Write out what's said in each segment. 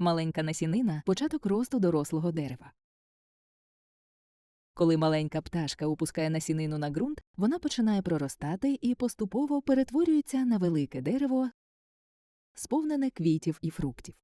Маленька насінина початок росту дорослого дерева. Коли маленька пташка опускає насінину на ґрунт, вона починає проростати і поступово перетворюється на велике дерево, сповнене квітів і фруктів.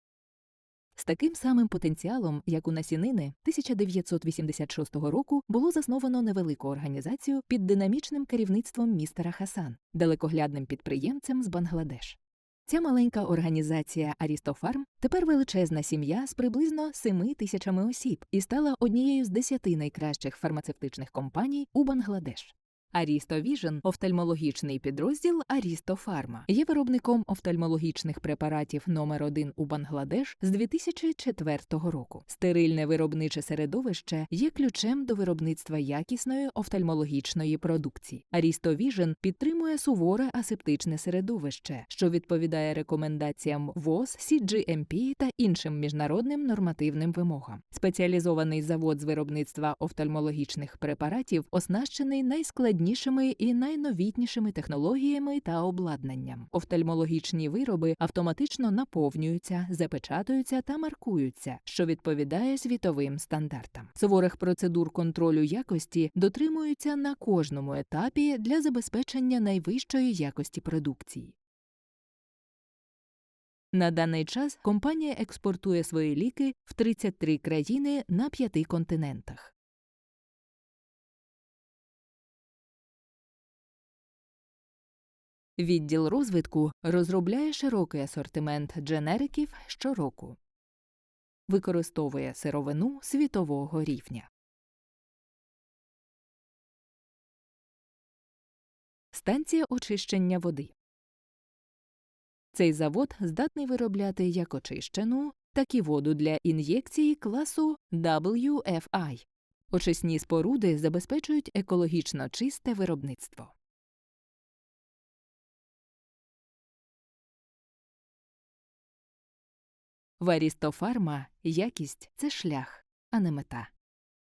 З таким самим потенціалом, як у насінини, 1986 року було засновано невелику організацію під динамічним керівництвом містера Хасан, далекоглядним підприємцем з Бангладеш. Ця маленька організація Арістофарм тепер величезна сім'я з приблизно 7 тисячами осіб і стала однією з десяти найкращих фармацевтичних компаній у Бангладеш. Арістовіжен офтальмологічний підрозділ Арістофарма є виробником офтальмологічних препаратів номер 1 у Бангладеш з 2004 року. Стерильне виробниче середовище є ключем до виробництва якісної офтальмологічної продукції. Арістовіжен підтримує суворе асептичне середовище, що відповідає рекомендаціям ВОЗ, CGMP та іншим міжнародним нормативним вимогам. Спеціалізований завод з виробництва офтальмологічних препаратів оснащений найскладнішими і найновітнішими технологіями та обладнанням. Офтальмологічні вироби автоматично наповнюються, запечатуються та маркуються, що відповідає світовим стандартам. Суворих процедур контролю якості дотримуються на кожному етапі для забезпечення найвищої якості продукції. На даний час компанія експортує свої ліки в 33 країни на п'яти континентах. Відділ розвитку розробляє широкий асортимент дженериків щороку. Використовує сировину світового рівня. Станція очищення води. Цей завод здатний виробляти як очищену, так і воду для ін'єкції класу WFI. Очисні споруди забезпечують екологічно чисте виробництво. В Арістофарма якість це шлях, а не мета.